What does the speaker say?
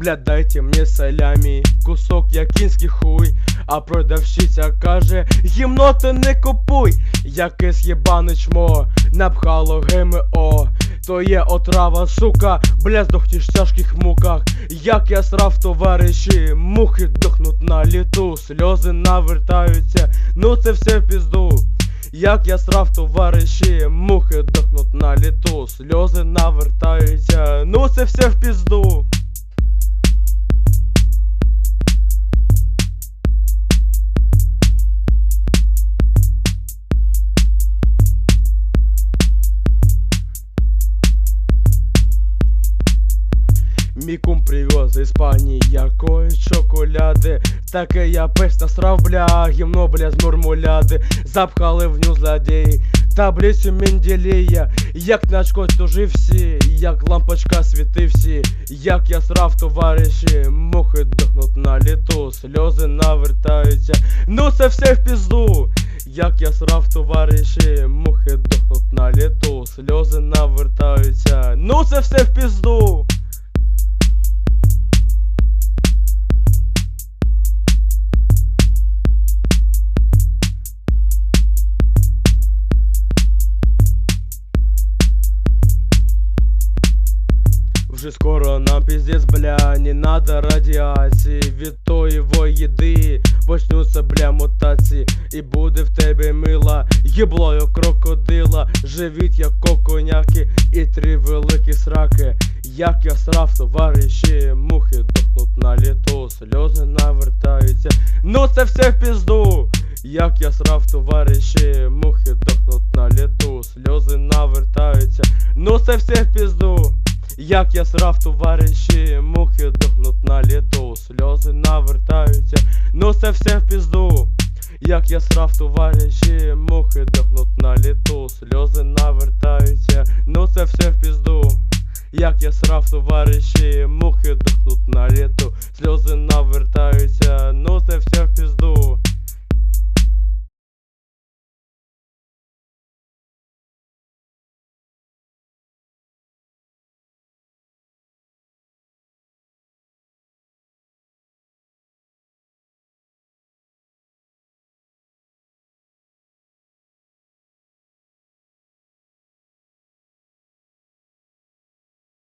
Блядь, дайте мені салямі, кусок як кінський хуй. А продавщиця каже, гімно ти не купуй, якесь єбане чмо, напхало ГМО. То є отрава, сука, бля, здохнеш в тяжких муках. Як я срав, товариші, мухи дохнуть на літу, сльози навертаються, ну це все в пізду. Як я срав, товариші, мухи дохнуть на літу, сльози навертаються, ну це все в пізду. Мій кум привез з Іспанії якоїсь шоколяди. Таке я пець насрав, бля, гімно, бля, з мурмуляди Запхали в ню злодії. Таблицю Менделея Як на очко тужив всі, як лампочка світив всі. Як я срав, товариші, мухи дохнуть на літу Сльози навертаються, ну це все в пізду. Як я срав, товариші, мухи дохнуть на літу Сльози навертаються, ну це все в пізду Вже скоро нам пиздец, бля, не надо радіації. Від тої їди почнуться, бля, мутації. І буде в тебе мила, єблою крокодила. Живіт як коконяки і три великі сраки. Як я срав, товариші, мухи дохнуть на літу. Сльози навертаються, ну це все в пізду. Як я срав, товариші, мухи дохнуть на літу. Сльози навертаються, ну це все в пізду як я срав, товариші, мухи дохнуть на літу, сльози навертаються, ну це все в пізду. Як я срав, товариші, мухи дохнуть на літу, сльози навертаються, ну це все в пізду. Як я срав, товариші, мухи дохнуть на літу, сльози навертаються,